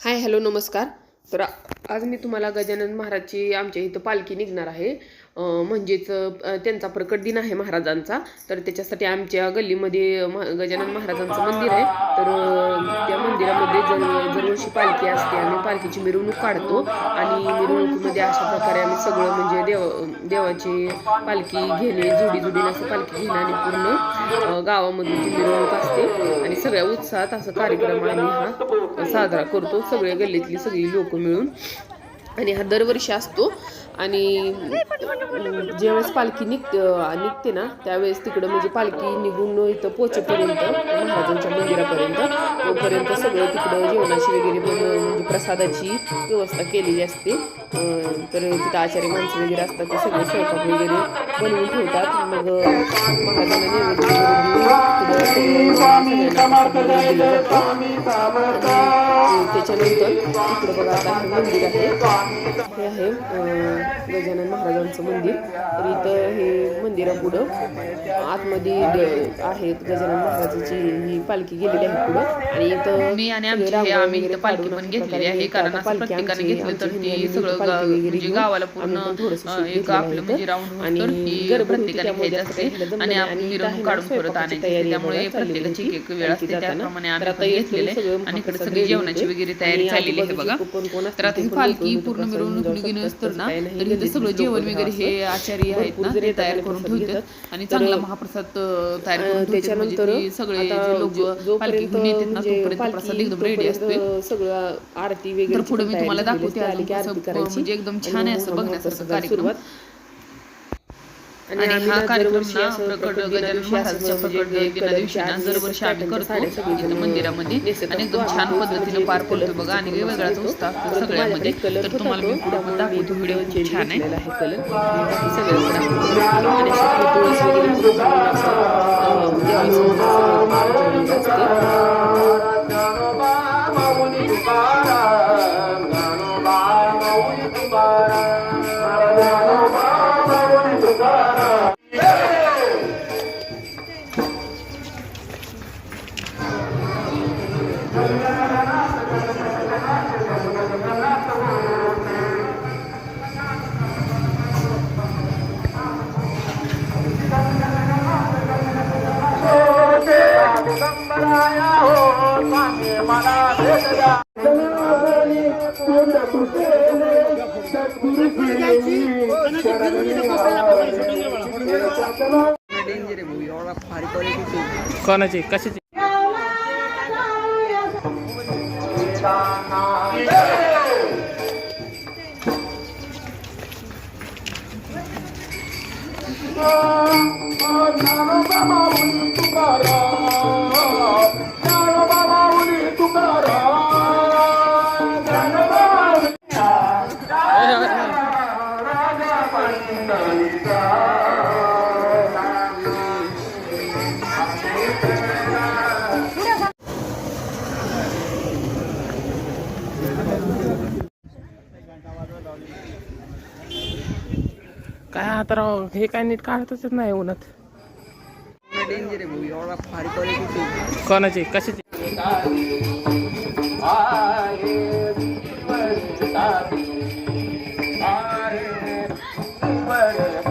Hi hello नमस्कार. तर आज मी तुम्हाला गजानन महाराजची आमच्या इथं पालखी निघणार आहे. म्हणजेच त्यांचा प्रकट दिन आहे महाराजांचा. तर त्याच्यासाठी आमच्या गल्लीमध्ये महा- गजानन महाराजांचं मंदिर आहे. तर त्या मंदिरामध्ये जर दरवर्षी पालखी असते आम्ही पालखीची मिरवणूक काढतो. आणि मिरवणुकीमध्ये अशा प्रकारे आम्ही सगळं म्हणजे देव देवाची पालखी घेणे जोडी जोडीने असं पालखी घेणं आणि पूर्ण गावामधून ती मिरवणूक असते. आणि सगळ्या उत्साहात असं कार्यक्रम आम्ही हा साजरा करतो. सगळे गल्लीतली सगळी लोक मिळून. आणि हा दरवर्षी असतो. आणि ज्यावेळेस पालखी निघते निघते ना त्यावेळेस तिकडं म्हणजे पालखी निघून इथं पोचेपर्यंत महाराजांच्या मंदिरापर्यंत तोपर्यंत सगळं तिकडं जेवणाची वगैरे पण म्हणजे प्रसादाची व्यवस्था केलेली असते. तर तिथं आचार्य माणसं वगैरे असतात ते सगळे स्वयंपाक वगैरे बनवून ठेवतात. मग महाराजांना नैवेद्य त्याच्यानंतर इकडे बघा आता हे मंदिर आहे हे आहे गजानन महाराजांचं मंदिर तर इथं हे मंदिरापुढं आतमध्ये आहेत गजानन महाराजांची ही पालखी गेलेली आहे पुढं आणि इथं मी आणि आमची हे आम्ही इथं पालखी पण घेतलेली आहे कारण असं प्रत्येकाने घेतली तर ती सगळं म्हणजे गावाला पूर्ण एक आपलं आहे म्हणजे. राऊंड आणि प्रत्येकाने घ्यायची असते आणि. आपण आहे मिरवणूक काढून परत आणायची त्यामुळे प्रत्येकाची. एक वेळ असते. त्याप्रमाणे आम्ही घेतलेले सगळं आणि इकडे सगळी जेवणाची. वगैरे तयारी चाललेली आहे बघा तर आता ही पालखी पूर्ण मिरवणूक निघून असतं. ना. तर इथं सगळं जेवण वगैरे हे. आचार्य आहेत ना ते तयार करून ठेवतात. आणि चांगला महाप्रसाद तयार करून ठेवतात त्याच्यानंतर सगळे लोक पालखी घेऊन येतात ना म्हणजे तोपर्यंत प्रसाद एकदम रेडी असते सगळं आरती वगैरे पुढे मी तुम्हाला दाखवते आली की अजून आरती कसं करायची म्हणजे एकदम छान आहे असं बघण्यासारखं कार्यक्रम. आणि हा कार्यक्रम ना प्रकट गजानन महाराजांच्या म्हणजे प्रकट दिना कलरच्या दिवशी ना दरवर्षी आम्ही करतो इथं मंदिरामध्ये नेसत आणि. एकदम छान पद्धतीने पार म्हणजे पडतो बघा. आणि वेगवेगळाच. उत्साह सगळ्यामध्ये. तर तुम्हाला मी पुढे पण दाखवतो. व्हिडिओ छान आहे. कलर. कोणाची कशाची काय आता राव हे काय नीट काढतच नाही उन्हात. कोणाची? कशाची?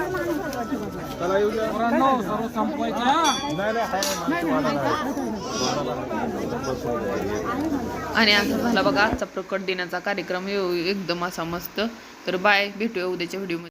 जायला आवाज तेवढाही सर्व संपवायचं आणि असं झाला बघा आजचा प्रकट दिनाचा कार्यक्रम येऊ एकदम असा मस्त. तर बाय भेटूया उद्याच्या व्हिडिओमध्ये